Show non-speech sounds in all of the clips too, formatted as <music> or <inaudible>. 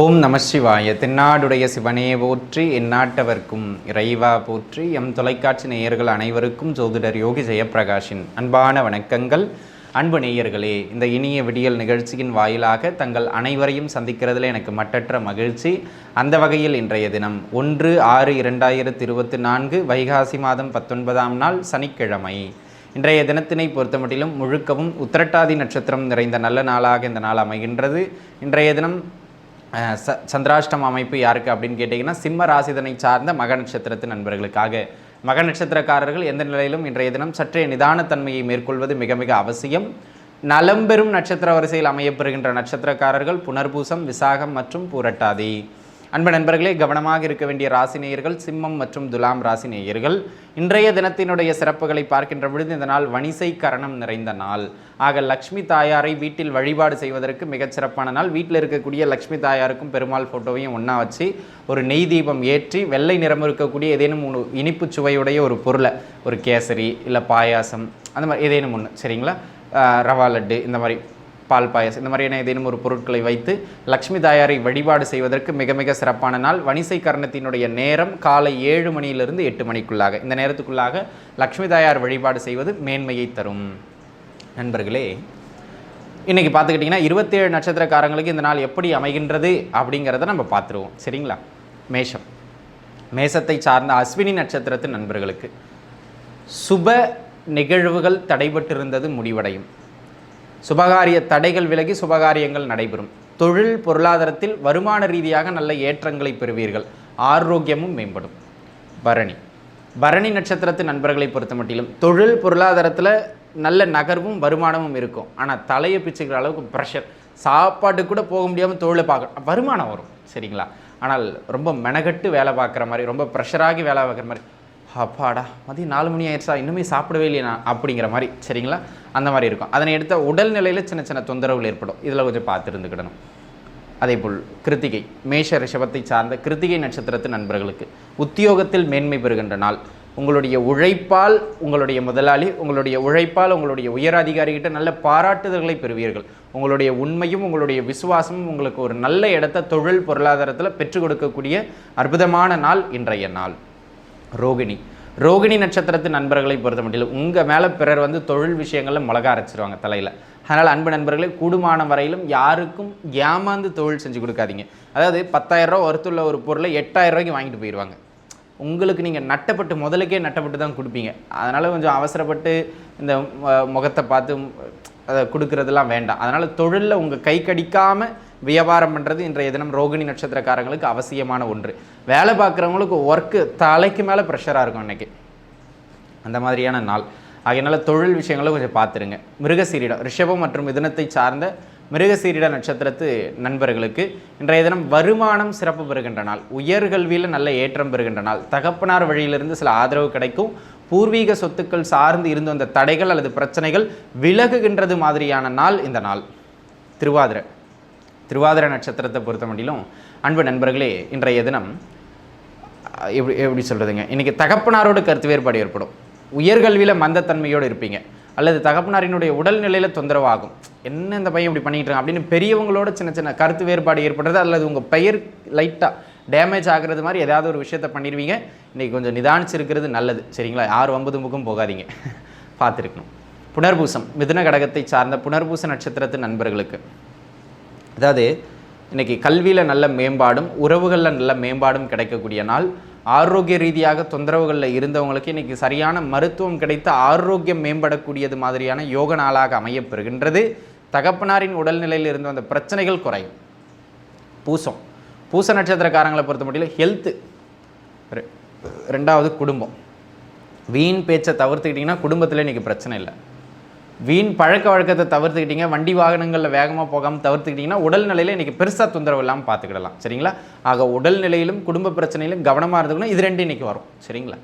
ஓம் நம சிவாய. தென்னாடுடைய சிவனே போற்றி எந்நாட்டவர்க்கும் இறைவா போற்றி. எம் தொலைக்காட்சி நேயர்கள் அனைவருக்கும் ஜோதிடர் யோகி ஜெயப்பிரகாஷின் அன்பான வணக்கங்கள். அன்பு நேயர்களே இந்த இனிய விடியல் நிகழ்ச்சியின் வாயிலாக தங்கள் அனைவரையும் சந்திக்கிறதுல எனக்கு மட்டற்ற மகிழ்ச்சி. அந்த வகையில் இன்றைய தினம் ஒன்று ஆறு இரண்டாயிரத்தி இருபத்தி நான்கு வைகாசி மாதம் பத்தொன்பதாம் நாள் சனிக்கிழமை. இன்றைய தினத்தினை பொறுத்தமட்டிலும் முழுக்கவும் உத்திரட்டாதி நட்சத்திரம் நிறைந்த நல்ல நாளாக இந்த நாள் அமைகின்றது. இன்றைய தினம் ச சந்திராஷ்டம் அமைப்பு யாருக்கு அப்படின்னு கேட்டிங்கன்னா சிம்ம ராசிதனை சார்ந்த மக நட்சத்திரத்து நண்பர்களுக்காக. மக நட்சத்திரக்காரர்கள் எந்த நிலையிலும் இன்றைய தினம் சற்றே நிதானத்தன்மையை மேற்கொள்வது மிக மிக அவசியம். நலம்பெறும் நட்சத்திர வரிசையில் அமையப்பெறுகின்ற நட்சத்திரக்காரர்கள் புனர்பூசம் விசாகம் மற்றும் பூரட்டாதி. அன்பு நண்பர்களே கவனமாக இருக்க வேண்டிய ராசி நேயர்கள் சிம்மம் மற்றும் துலாம் ராசி நேயர்கள் இன்றைய தினத்தினுடைய சிறப்புகளை பார்க்கின்ற பொழுது இந்த நாள் வணிசை கரணம் நிறைந்த நாள். ஆக லக்ஷ்மி தாயாரை வீட்டில் வழிபாடு செய்வதற்கு மிகச் சிறப்பான நாள். வீட்டில் இருக்கக்கூடிய லக்ஷ்மி தாயாருக்கும் பெருமாள் ஃபோட்டோவையும் ஒன்றா வச்சு ஒரு நெய் தீபம் ஏற்றி வெள்ளை நிறம் இருக்கக்கூடிய ஏதேனும் ஒரு இனிப்பு சுவையுடைய ஒரு பொருளை ஒரு கேசரி இல்லை பாயாசம் அந்த மாதிரி ஏதேனும் ஒன்று சரிங்களா? ரவா லட்டு இந்த மாதிரி பால் பாயசம். இந்த மாதிரியான ஏதேனும் ஒரு பொருட்களை வைத்து லக்ஷ்மி தாயாரை வழிபாடு செய்வதற்கு மிக மிக சிறப்பான நாள். வணிசை கரணத்தினுடைய நேரம் காலை ஏழு மணியிலிருந்து எட்டு மணிக்குள்ளாக. இந்த நேரத்துக்குள்ளாக லக்ஷ்மி தாயார் வழிபாடு செய்வது மேன்மையை தரும். நண்பர்களே இன்றைக்கி பார்த்துக்கிட்டிங்கன்னா இருபத்தேழு நட்சத்திரக்காரங்களுக்கு இந்த நாள் எப்படி அமைகின்றது அப்படிங்கிறத நம்ம பார்த்துருவோம். சரிங்களா? மேஷம். மேசத்தை சார்ந்த அஸ்வினி நட்சத்திரத்து நண்பர்களுக்கு. சுப நிகழ்வுகள் தடைபட்டிருந்தது முடிவடையும். சுபகாரிய தடைகள் விலகி சுபகாரியங்கள் நடைபெறும். தொழில் பொருளாதாரத்தில் வருமான ரீதியாக நல்ல ஏற்றங்களை பெறுவீர்கள். ஆரோக்கியமும் மேம்படும். பரணி. பரணி நட்சத்திரத்து நண்பர்களை பொறுத்த மட்டிலும் தொழில் பொருளாதாரத்தில் நல்ல நகர்வும் வருமானமும் இருக்கும். ஆனால் தலையை பிச்சுக்கிற அளவுக்கு ப்ரெஷர் சாப்பாட்டு கூட போக முடியாமல் தொழிலை பார்க்க வருமானம் வரும். சரிங்களா? ஆனால் ரொம்ப மெனகட்டு வேலை பார்க்குற மாதிரி ரொம்ப ப்ரெஷராகி வேலை பார்க்குற மாதிரி அப்பாடா மதியம் நாலு மணி ஆயிடுச்சா? இன்னுமே சாப்பிடவே இல்லையா நான் அப்படிங்கிற மாதிரி. சரிங்களா? அந்த மாதிரி இருக்கும். அதனை எடுத்த உடல்நிலையில் சின்ன சின்ன தொந்தரவுகள் ஏற்படும். இதில் கொஞ்சம் பார்த்து இருந்துக்கிடணும் அதேபோல் கிருத்திகை. மேஷ ரிஷபத்தை சார்ந்த கிருத்திகை நட்சத்திரத்து நண்பர்களுக்கு உத்தியோகத்தில் மேன்மை பெறுகின்ற நாள். உங்களுடைய உழைப்பால் உங்களுடைய முதலாளி உங்களுடைய உழைப்பால் உங்களுடைய உயர் அதிகாரிகிட்ட நல்ல பாராட்டுதல்களை பெறுவீர்கள். உங்களுடைய உண்மையும் உங்களுடைய விசுவாசமும் உங்களுக்கு ஒரு நல்ல இடத்த தொழில் பொருளாதாரத்தில் பெற்றுக் கொடுக்கக்கூடிய அற்புதமான நாள் இன்றைய நாள். ரோகிணி. ரோகிணி நட்சத்திரத்து நண்பர்களை பொறுத்த மட்டும் உங்கள் மேலே பிறர் வந்து தொழில் விஷயங்களில் மிளகா அரைச்சிருவாங்க தலையில். அதனால் அன்பு நண்பர்களே கூடுமான வரையிலும் யாருக்கும் ஏமாந்து தொழில் செஞ்சு கொடுக்காதீங்க. அதாவது பத்தாயிரரூவா ஒருத்துள்ள ஒரு பொருளை எட்டாயிரம் ரூபாய்க்கு வாங்கிட்டு போயிடுவாங்க உங்களுக்கு நீங்கள் நட்டப்பட்டு முதலுக்கே நட்டப்பட்டு தான் கொடுப்பீங்க. அதனால் கொஞ்சம் அவசரப்பட்டு இந்த முகத்தை பார்த்து அதை கொடுக்கறதெல்லாம் வேண்டாம். அதனால் தொழிலில் உங்கள் கை கடிக்காமல் வியாபாரம் பண்ணுறது இன்றைய தினம் ரோகிணி நட்சத்திரக்காரங்களுக்கு அவசியமான ஒன்று. வேலை பார்க்குறவங்களுக்கு ஒர்க்கு தலைக்கு மேலே ப்ரெஷராக இருக்கும் இன்றைக்கி அந்த மாதிரியான நாள். ஆகையினால தொழில் விஷயங்களை கொஞ்சம் பார்த்துருங்க. மிருகசீரிடம் ரிஷபம் மற்றும் மிதனத்தை சார்ந்த மிருகசீரிட நட்சத்திரத்து நண்பர்களுக்கு இன்றைய தினம் வருமானம் சிறப்பு பெறுகின்ற நாள். உயர்கல்வியில் நல்ல ஏற்றம் பெறுகின்ற நாள். தகப்பனார் வழியிலிருந்து சில ஆதரவு கிடைக்கும். பூர்வீக சொத்துக்கள் சார்ந்து இருந்த அந்த தடைகள் அல்லது பிரச்சனைகள் விலகுகின்றது மாதிரியான நாள் இந்த நாள். திருவாதிரை. திருவாதிரை நட்சத்திரத்தை பொறுத்தமட்டிலும் அன்பு நண்பர்களே இன்றைய தினம் எப்படி எப்படி சொல்கிறதுங்க இன்றைக்கி தகப்பனாரோட கருத்து வேறுபாடு ஏற்படும். உயர்கல்வியில் மந்தத்தன்மையோடு இருப்பீங்க. அல்லது தகப்பனாரினுடைய உடல்நிலையில் தொந்தரவாகும். என்ன இந்த பையன் இப்படி பண்ணிட்டு இருக்கான்? அப்படின்னு பெரியவங்களோட சின்ன சின்ன கருத்து வேறுபாடு ஏற்படுறது அல்லது உங்கள் பெயர் லைட்டாக டேமேஜ் ஆகிறது மாதிரி ஏதாவது ஒரு விஷயத்த பண்ணிடுவீங்க இன்றைக்கி கொஞ்சம் நிதானிச்சிருக்கிறது நல்லது. சரிங்களா? யார் ஒன்பது முகம் போகாதீங்க. <laughs> பார்த்துருக்கணும். புனர்பூசம். மிதுன கடகத்தை சார்ந்த புனர்பூச நட்சத்திரத்து நண்பர்களுக்கு. அதாவது இன்னைக்கு கல்வியில் நல்ல மேம்பாடும் உறவுகளில் நல்ல மேம்பாடும் கிடைக்கக்கூடிய நாள். ஆரோக்கிய ரீதியாக தொந்தரவுகளில் இருந்தவங்களுக்கு இன்றைக்கி சரியான மருத்துவம் கிடைத்து ஆரோக்கியம் மேம்படக்கூடியது மாதிரியான யோக நாளாக அமையப்பெறுகின்றது தகப்பனாரின் உடல்நிலையில் இருந்து அந்த பிரச்சனைகள் குறையும். பூசம். பூச நட்சத்திரக்காரங்களை பொறுத்த மட்டும் ஹெல்த்து ரெண்டாவது குடும்பம். வீண் பேச்சை தவிர்த்துக்கிட்டிங்கன்னா குடும்பத்தில் இன்றைக்கி பிரச்சனை இல்லை. வீண் பழக்க வழக்கத்தை தவிர்த்துக்கிட்டிங்க வண்டி வாகனங்களில் வேகமாக போகாமல் தவிர்த்துக்கிட்டிங்கன்னா உடல்நிலையில் இன்றைக்கி பெருசாக தொந்தரவு இல்லாமல் பார்த்துக்கிடலாம் சரிங்களா? ஆக உடல்நிலையிலும் குடும்ப பிரச்சனையிலும் கவனமாக இருந்துக்கணும். இது ரெண்டு இன்றைக்கி வரும். சரிங்களா?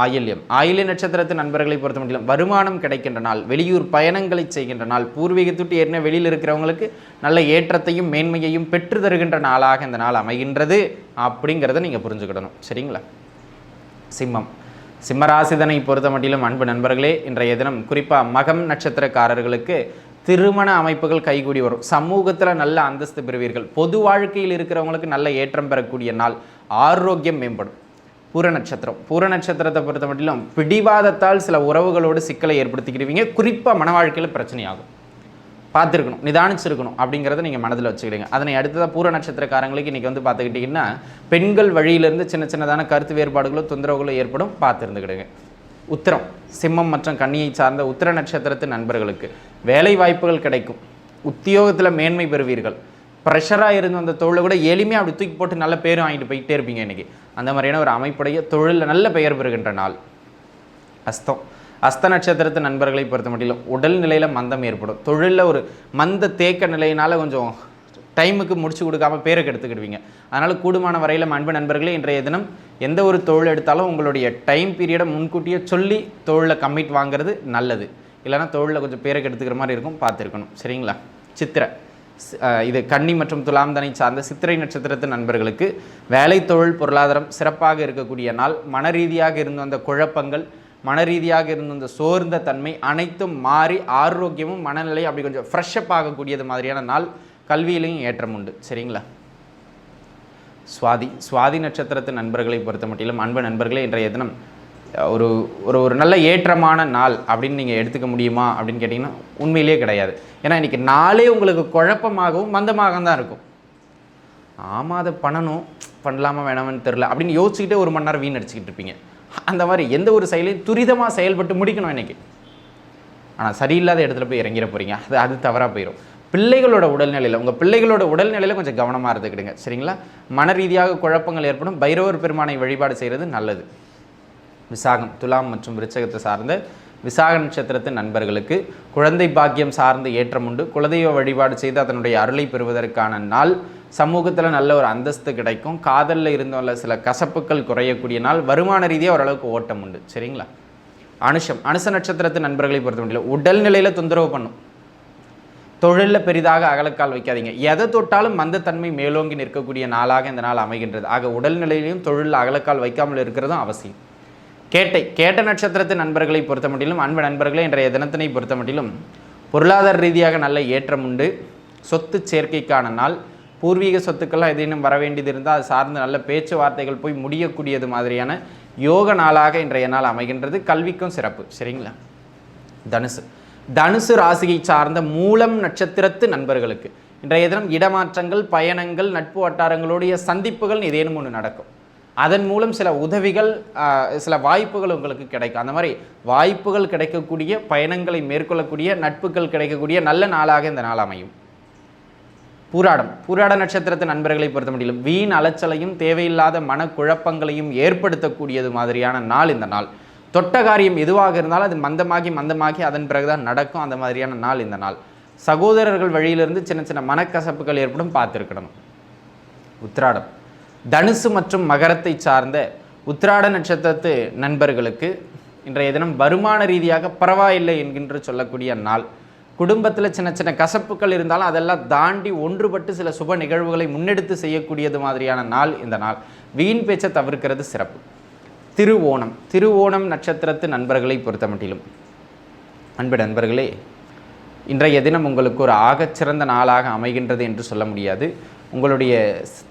ஆயில்யம். ஆயில்ய நட்சத்திரத்து நண்பர்களை பொறுத்த மட்டும் வருமானம் கிடைக்கின்ற நாள் வெளியூர் பயணங்களை செய்கின்ற நாள் பூர்வீகத்துட்டு ஏற்கனவே வெளியில் இருக்கிறவங்களுக்கு நல்ல ஏற்றத்தையும் மேன்மையையும் பெற்று தருகின்ற நாளாக இந்த நாள் அமைகின்றது அப்படிங்கிறத நீங்கள் புரிஞ்சுக்கிடணும். சரிங்களா? சிம்மம். சிம்மராசிதனை பொறுத்த மட்டிலும் அன்பு நண்பர்களே இன்றைய தினம் குறிப்பாக மகம் நட்சத்திரக்காரர்களுக்கு திருமண அமைப்புகள் கைகூடி வரும். சமூகத்தில் நல்ல அந்தஸ்து பெறுவீர்கள். பொது வாழ்க்கையில் இருக்கிறவங்களுக்கு நல்ல ஏற்றம் பெறக்கூடிய நாள். ஆரோக்கியம் மேம்படும். பூர நட்சத்திரம். பூர நட்சத்திரத்தை பொறுத்த மட்டிலும் பிடிவாதத்தால் சில உறவுகளோடு சிக்கலை ஏற்படுத்திக்கிடுவீங்க குறிப்பாக மன வாழ்க்கையில் பிரச்சனையாகும். பார்த்துருக்கணும் நிதானிச்சிருக்கணும் அப்படிங்கிறத நீங்கள் மனதில் வச்சுக்கிடுங்க அதனை அடுத்ததாக பூர நட்சத்திரக்காரங்களுக்கு இன்றைக்கி வந்து பார்த்துக்கிட்டிங்கன்னா பெண்கள் வழியிலேருந்து சின்ன சின்னதான கருத்து வேறுபாடுகளோ தொந்தரவுகளோ ஏற்படும் பார்த்துருந்துக்கிடுங்க. உத்திரம் சிம்மம் மற்றும் கன்னியை சார்ந்த உத்திர நட்சத்திரத்து நண்பர்களுக்கு வேலை வாய்ப்புகள் கிடைக்கும். உத்தியோகத்தில் மேன்மை பெறுவீர்கள். ப்ரெஷராக இருந்த அந்த தொழிலை கூட எளிமையாக அப்படி தூக்கி போட்டு நல்ல பேர் வாங்கிட்டு போயிட்டே இருப்பீங்க இன்றைக்கி அந்த மாதிரியான ஒரு அமைப்புடைய தொழிலில் நல்ல பெயர் பெறுகின்ற நாள். அஸ்தம். அஸ்த நட்சத்திரத்து நண்பர்களை பொறுத்த மட்டும் உடல் நிலையில் மந்தம் ஏற்படும். தொழிலில் ஒரு மந்த தேக்க நிலையினால் கொஞ்சம் டைமுக்கு முடிச்சு கொடுக்காம பேருக்கு எடுத்துக்கிடுவீங்க அதனால் கூடுமான வரையில் அன்பு நண்பர்களே இன்றைய தினம் எந்த ஒரு தொழில் எடுத்தாலும் உங்களுடைய டைம் பீரியடை முன்கூட்டியே சொல்லி தொழிலில் கம்மிட் வாங்குறது நல்லது. இல்லைனா தொழிலில் கொஞ்சம் பேருக்கு எடுத்துக்கிற மாதிரி இருக்கும் பார்த்துருக்கணும். சரிங்களா? சித்திரை. இது கன்னி மற்றும் துலாம் தனை சார்ந்த சித்திரை நட்சத்திரத்து நண்பர்களுக்கு வேலை தொழில் பொருளாதாரம் சிறப்பாக இருக்கக்கூடிய நாள். மன ரீதியாக இருந்த அந்த குழப்பங்கள் மன ரீதியாக இருந்த அந்த சோர்ந்த தன்மை அனைத்தும் மாறி ஆரோக்கியமும் மனநிலை அப்படி கொஞ்சம் ஃப்ரெஷ்அப் ஆகக்கூடியது மாதிரியான நாள் கல்வியிலையும் ஏற்றம் உண்டு. சரிங்களா? சுவாதி சுவாதி நட்சத்திரத்து நண்பர்களை பொறுத்த மட்டிலும் அன்பு நண்பர்களே இன்றைய தினம் ஒரு ஒரு ஒரு நல்ல ஏற்றமான நாள் அப்படின்னு நீங்கள் எடுத்துக்க முடியுமா அப்படின்னு கேட்டிங்கன்னா உண்மையிலே கிடையாது. ஏன்னா இன்றைக்கி நாளே உங்களுக்கு குழப்பமாகவும் மந்தமாக தான் இருக்கும். ஆமாம் அதை பண்ணணும். பண்ணலாமா வேணாமான்னு தெரில அப்படின்னு யோசிச்சுக்கிட்டே ஒரு மணி நேரம் வீண் அடிச்சுக்கிட்டு இருப்பீங்க. அந்த மாதிரி எந்த ஒரு செயலையும் துரிதமாக செயல்பட்டு முடிக்கணும் இன்னைக்கு. ஆனால் சரியில்லாத இடத்துல போய் இறங்கிட போகிறீங்க அது அது தவறாக போயிடும் பிள்ளைகளோட உடல்நிலையில் உங்கள் பிள்ளைகளோட உடல்நிலையில் கொஞ்சம் கவனமாக இருந்துக்கிடுங்க. சரிங்களா? மன ரீதியாக குழப்பங்கள் ஏற்படும். பைரவர் பெருமானை வழிபாடு செய்கிறது நல்லது. விசாகம் துலாம் மற்றும் விருச்சகத்தை சார்ந்த விசாக நட்சத்திரத்து நண்பர்களுக்கு குழந்தை பாக்கியம் சார்ந்த ஏற்றம் உண்டு. குலதெய்வ வழிபாடு செய்து அதனுடைய அருளை பெறுவதற்கான நாள். சமூகத்தில் நல்ல ஒரு அந்தஸ்து கிடைக்கும். காதலில் இருந்துள்ள சில கசப்புக்கள் குறையக்கூடிய நாள். வருமான ரீதியாக ஓரளவுக்கு ஓட்டம் உண்டு. சரிங்களா? அனுஷம். அனுச நட்சத்திரத்தின் நண்பர்களை பொறுத்த முடியல உடல்நிலையில் தொந்தரவு பண்ணும். தொழிலில் பெரிதாக அகலக்கால் வைக்காதீங்க. எதை தொட்டாலும் மந்தத்தன்மை மேலோங்கி நிற்கக்கூடிய நாளாக இந்த நாள் அமைகின்றது. ஆக உடல்நிலையிலையும் தொழிலில் அகலக்கால் வைக்காமல் இருக்கிறதும் அவசியம். கேட்டை கேட்ட நட்சத்திரத்து நண்பர்களை பொறுத்த மட்டிலும் அன்பு நண்பர்களே இன்றைய தினத்தினை பொறுத்த மட்டிலும் பொருளாதார ரீதியாக நல்ல ஏற்றம் உண்டு. சொத்து சேர்க்கைக்கான நாள். பூர்வீக சொத்துக்கள்லாம் எதேனும் வர வேண்டியது இருந்தால் அது சார்ந்து நல்ல பேச்சுவார்த்தைகள் போய் முடியக்கூடியது மாதிரியான யோக நாளாக இன்றைய நாள் அமைகின்றது. கல்விக்கும் சிறப்பு. சரிங்களா? தனுசு. தனுசு ராசியை சார்ந்த மூலம் நட்சத்திரத்து நண்பர்களுக்கு. இன்றைய தினம் இடமாற்றங்கள் பயணங்கள் நட்பு வட்டாரங்களுடைய சந்திப்புகள் ஏதேனும் ஒன்று நடக்கும். அதன் மூலம் சில உதவிகள் சில வாய்ப்புகள் உங்களுக்கு கிடைக்கும். அந்த மாதிரி வாய்ப்புகள் கிடைக்கக்கூடிய பயணங்களை மேற்கொள்ளக்கூடிய நட்புகள் கிடைக்கக்கூடிய நல்ல நாளாக இந்த நாள் அமையும். பூராடம். பூராட நட்சத்திரத்து நண்பர்களை பொறுத்த முடியல வீண் அலைச்சலையும் தேவையில்லாத மனக்குழப்பங்களையும் ஏற்படுத்தக்கூடியது மாதிரியான நாள் இந்த நாள். தொட்ட காரியம் எதுவாக இருந்தாலும் அது மந்தமாகி மந்தமாகி அதன் பிறகுதான் நடக்கும். அந்த மாதிரியான நாள் இந்த நாள். சகோதரர்கள் வழியிலிருந்து சின்ன சின்ன மனக்கசப்புகள் ஏற்படும். பார்த்துருக்கணும். உத்ராடம் தனுசு மற்றும் மகரத்தை சார்ந்த உத்திராட நட்சத்திரத்து நண்பர்களுக்கு இன்றைய தினம் வருமான ரீதியாக பரவாயில்லை என்கின்ற சொல்லக்கூடிய நாள். குடும்பத்தில் சின்ன சின்ன கசப்புகள் இருந்தாலும் அதெல்லாம் தாண்டி ஒன்றுபட்டு சில சுப நிகழ்வுகளை முன்னெடுத்து செய்யக்கூடியது மாதிரியான நாள் இந்த நாள். வீண் பேச்சை தவிர்க்கிறது சிறப்பு. திருவோணம். திருவோணம் நட்சத்திரத்து நண்பர்களை பொறுத்த மட்டிலும் அன்பு நண்பர்களே இன்றைய தினம் உங்களுக்கு ஒரு ஆகச்சிறந்த நாளாக அமைகின்றது என்று சொல்ல முடியாது. உங்களுடைய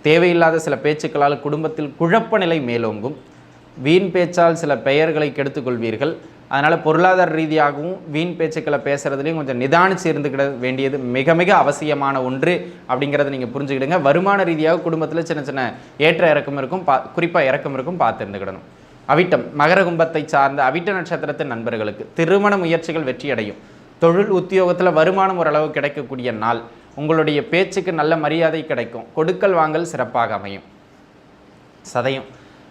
தேவையில்லாத சில பேச்சுக்களால் குடும்பத்தில் குழப்ப நிலை மேலோங்கும். வீண் பேச்சால் சில பெயர்களை கெடுத்துக்கொள்வீர்கள் அதனால் பொருளாதார ரீதியாகவும் வீண் பேச்சுக்களை பேசுகிறதுலையும் கொஞ்சம் நிதானிச்சு இருந்துக்கிட வேண்டியது மிக மிக அவசியமான ஒன்று அப்படிங்கிறத நீங்கள் புரிஞ்சுக்கிடுங்க. வருமான ரீதியாக குடும்பத்தில் சின்ன சின்ன ஏற்ற இறக்கம் இருக்கும். பா குறிப்பாக இறக்கம் இருக்கும். பார்த்து இருந்துக்கிடணும். அவிட்டம் மகர கும்பத்தை சார்ந்த அவிட்ட நட்சத்திரத்தின் நண்பர்களுக்கு திருமண முயற்சிகள் வெற்றியடையும். தொழில் உத்தியோகத்தில் வருமானம் ஓரளவு கிடைக்கக்கூடிய நாள். உங்களுடைய பேச்சுக்கு நல்ல மரியாதை கிடைக்கும். கொடுக்கல் வாங்கல் சிறப்பாக அமையும். சதயம்.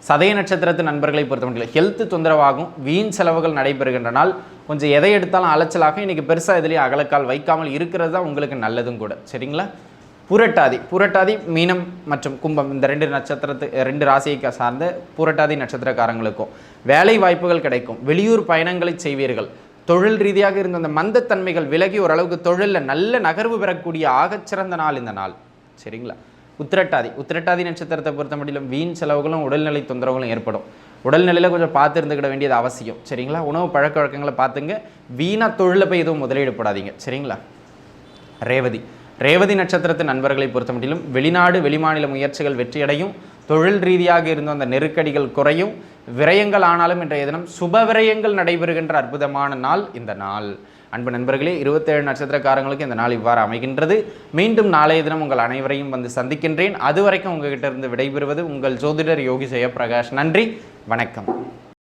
சதய நட்சத்திரத்து நண்பர்களை பொறுத்தமட்டில் ஹெல்த்து தொந்தரவாகும். வீண் செலவுகள் நடைபெறுகின்ற நாள். கொஞ்சம் எதை எடுத்தாலும் அலைச்சலாகும் இன்றைக்கி பெருசாக இதுலேயே அகலக்கால் வைக்காமல் இருக்கிறது தான் உங்களுக்கு நல்லதும் கூட. சரிங்களா? புரட்டாதி. புரட்டாதி மீனம் மற்றும் கும்பம் இந்த ரெண்டு நட்சத்திரத்து ரெண்டு ராசியை சார்ந்த புரட்டாதி நட்சத்திரக்காரங்களுக்கும் வேலை வாய்ப்புகள் கிடைக்கும். வெளியூர் பயணங்களை செய்வீர்கள். தொழில் ரீதியாக இருந்த அந்த மந்தத்தன்மைகள் விலகி ஓரளவுக்கு தொழிலில் நல்ல நகர்வு பெறக்கூடிய ஆகச்சிறந்த நாள் இந்த நாள். சரிங்களா? உத்திரட்டாதி. உத்திரட்டாதி நட்சத்திரத்தை பொறுத்த முடியலும் வீண் செலவுகளும் உடல்நிலை தொந்தரவுகளும் ஏற்படும். உடல்நிலையில் கொஞ்சம் பார்த்து இருந்துக்கிட வேண்டியது அவசியம். சரிங்களா? உணவு பழக்க வழக்கங்களை பார்த்துங்க. வீணாக தொழிலில் போய் எதுவும் முதலீடு போடாதீங்க. சரிங்களா? ரேவதி. ரேவதி நட்சத்திரத்தின் நண்பர்களை பொறுத்தமட்டிலும் வெளிநாடு வெளிமாநில முயற்சிகள் வெற்றியடையும். தொழில் ரீதியாக இருந்த அந்த நெருக்கடிகள் குறையும். விரயங்கள் ஆனாலும் இன்றைய தினம் சுப விரயங்கள் நடைபெறுகின்ற அற்புதமான நாள் இந்த நாள். அன்பு நண்பர்களே இருபத்தேழு நட்சத்திரக்காரங்களுக்கு இந்த நாள் இவ்வாறு அமைகின்றது. மீண்டும் நாளைய தினம் உங்கள் அனைவரையும் வந்து சந்திக்கின்றேன். அதுவரைக்கும் உங்ககிட்ட இருந்து விடைபெறுவது உங்கள் ஜோதிடர் யோகி ஜெயபிரகாஷ் நன்றி வணக்கம்.